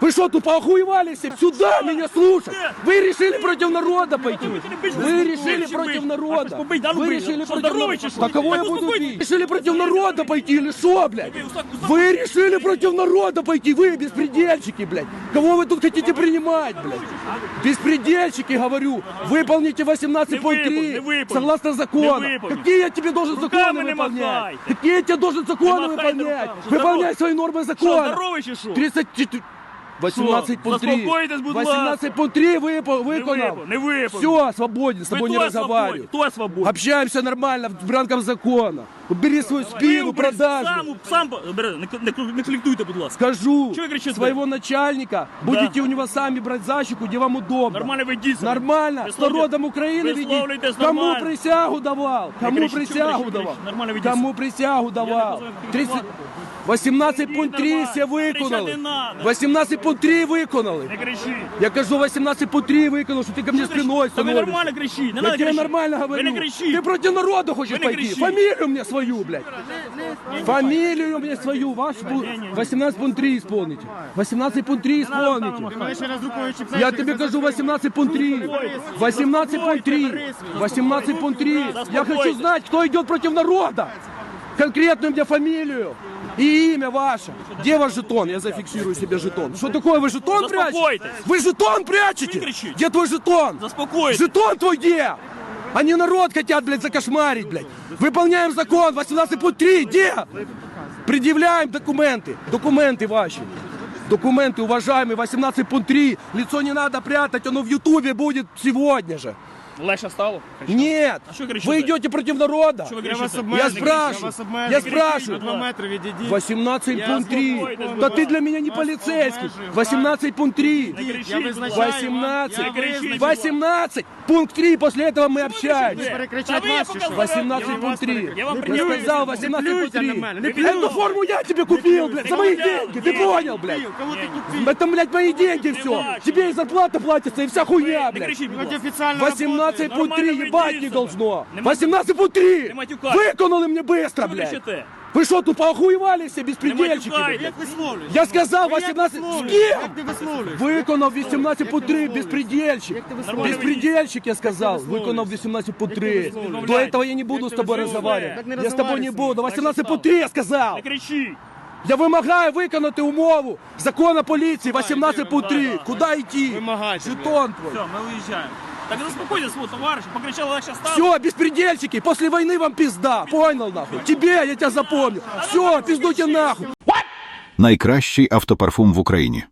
Вы что, тут поохуевали все? Сюда меня слушать! Вы решили против народа пойти! Вы решили против народа! Вы решили против народа! Так кого я буду бить? Решили против народа пойти или что, блядь? Вы решили против народа пойти! Вы беспредельщики, блядь! Кого вы тут хотите принимать, блядь? Беспредельщики, говорю! Выполните 18.3 Не выполню. согласно закону! Какие я тебе должен законы выполнять? Какие я тебе должен законы выполнять? Выполняй свои нормы закона! здоровий чи що? 34... 18 пункт 3. Заспокойтесь, будь ласка. 18 пункт 3 выпал, Не виконал. не випав. Все, свободен, с тобой не разговариваю. Хто свободен? Общаемся нормально в рамках закона. Убери свою спину, Ви продажу. Сам, сам бери, не, не, не конфліктуйте, будь ласка. Скажу, Чё вы кричите? своего начальника будете у него сами брать защику, где вам удобно. Нормально ведіть. себе. Нормально, с Висловлюйте- народом Украины веди. висловлюйтесь Кому нормально. присягу давал? Кому кричу, присягу чё кричу, давал? кричу? Нормально ведіть Кому присягу давал? не 30... 18 пункт 3 нормально. все Кричати виконали. надо. 18 пункт 3 виконали. Не кричи. Я кажу 18 по 3 виконав, що ти ко мне спиною Та ви становишся. нормально кричіть, не Я надо тебе кричати. нормально говорю. Ви не кричіть. Ты против народа хочешь Вы не пойти. кричите. Фамилию мне свою, блядь. Фамилию мне свою, вашу. 18 пункт 3 исполните. 18 пункт 3 исполните. Я тебе кажу 18 пункт 3. 18 пункт 3. 18 пункт 3. Я хочу знать, кто идет против народа. Конкретную мне фамилию. И имя ваше. Где ваш жетон? Я зафиксирую себе жетон. Что такое? Вы жетон прячете? Вы жетон прячете? Где твой жетон? Заспокойтесь. Жетон твой где? Они народ хотят, блядь, закошмарить, блядь. Выполняем закон, 18 пункт 3, где? Предъявляем документы. Документы ваши. Документы, уважаемые, 18 пункт 3. Лицо не надо прятать, оно в Ютубе будет сегодня же. Леша стало? Нет! А что? Вы идете против народа! Что вы я вас я спрашиваю! Я, спрашиваю! 2 18 пункт 3! Да ты для меня не полицейский! 18 пункт 3! 18! 18! Пункт 3! После этого мы общаемся! 18 пункт 3! Я сказал 18 пункт Эту форму я тебе купил, блядь! За мои деньги! Ты понял, блядь? Это, блядь, мои деньги все! Тебе и зарплата платится, и вся хуйня, блядь! 18 18 пункт 3, Нормально ебать ведите не себя. должно. Не 18 пункт 3. Не матюкайте. Выконали мне быстро, Що ви блядь. кричите? Вы что, тут поохуевали все Не беспредельщики, матюкайте. блядь? висловлюєш? Я сказал 18... С кем? Як ти висловлюєш? Виконав 18 по 3, беспредельщик. висловлюєш? Беспредельщик, я сказал. Виконав 18 по 3. До этого я не буду с тобой разговаривать. Так не Я с тобой не разговаривай буду. 18 по 3 я сказал. Не кричіть. Я вимагаю виконати умову закона поліції 18 по 3. Куди йти? Вимагайте, Жетон твой. Все, ми уїжджаємо. Так заспокойтесь, свой товариш, покричали легше стало. Все, беспредельщики, после войны вам пизда. Понял нахуй? Тебе я тебя запомню. Все, пиздуйте нахуй. Найкращий автопарфум в Україні.